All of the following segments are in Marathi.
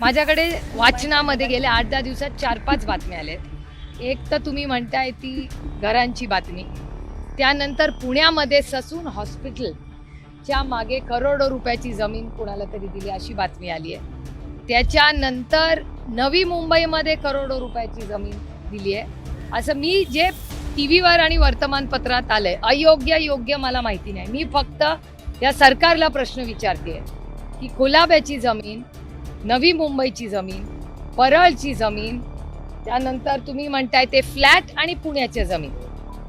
माझ्याकडे वाचनामध्ये गेल्या आठ दहा दिवसात चार पाच बातम्या आल्या एक तर तुम्ही म्हणताय ती घरांची बातमी. त्यानंतर पुण्यामध्ये ससून हॉस्पिटलच्या मागे करोडो रुपयाची जमीन कुणाला तरी दिली अशी बातमी आली आहे. त्याच्यानंतर नवी मुंबईमध्ये करोडो रुपयाची जमीन दिली आहे. असं मी जे टी व्हीवर आणि वर्तमानपत्रात आलंय अयोग्य योग्य मला माहिती नाही. मी फक्त या सरकारला प्रश्न विचारते की कुलाब्याची जमीन नवी मुंबईची जमीन परळची जमीन त्यानंतर तुम्ही म्हणताय ते फ्लॅट आणि पुण्याच्या जमीन.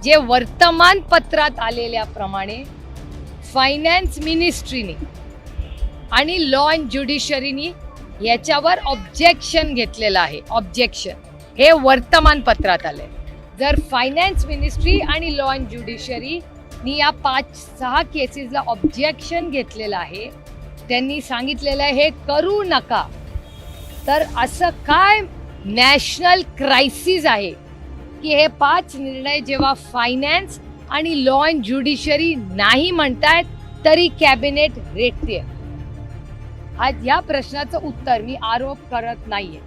जे वर्तमानपत्रात आलेल्याप्रमाणे फायनान्स मिनिस्ट्रीने आणि लॉ अँड ज्युडिशरीनी याच्यावर ऑब्जेक्शन घेतलेलं आहे. ऑब्जेक्शन हे वर्तमानपत्रात आलंय. जर फायनान्स मिनिस्ट्री आणि लॉ अँड ज्युडिशरीनी या पाच सहा केसेसला ऑब्जेक्शन घेतलेलं आहे त्यांनी सांगितलेलं आहे हे करू नका. तर असं काय नॅशनल क्रायसिस आहे की हे पाच निर्णय जेव्हा फायनान्स आणि लॉ अँड ज्युडिशरी नाही म्हणतायत तरी कॅबिनेट रेटते आज या प्रश्नाचं उत्तर मी आरोप करत नाहीये.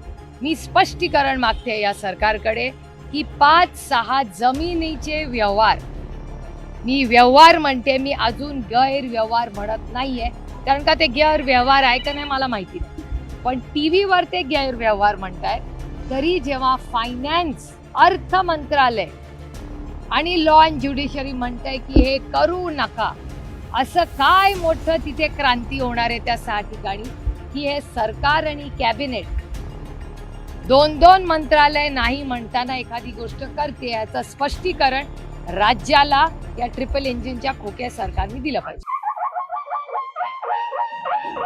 मी स्पष्टीकरण मागते या सरकारकडे की पाच सहा जमिनीचे व्यवहार. मी व्यवहार म्हणते मी अजून गैरव्यवहार म्हणत नाहीये. कारण का ते गैरव्यवहार आहे का नाही मला माहिती नाही. पण टी व्हीवर ते गैरव्यवहार म्हणतायत तरी जेव्हा फायनान्स अर्थ मंत्रालय आणि लॉ अँड ज्युडिशरी म्हणतंय की हे करू नका असं काय मोठं तिथे क्रांती होणार आहे त्या सहा ठिकाणी? की हे सरकार आणि कॅबिनेट दोन दोन मंत्रालय नाही म्हणताना एखादी गोष्ट करते याचं स्पष्टीकरण राज्याला या ट्रिपल इंजिनच्या खोक्या सरकारने दिलं पाहिजे. Woo!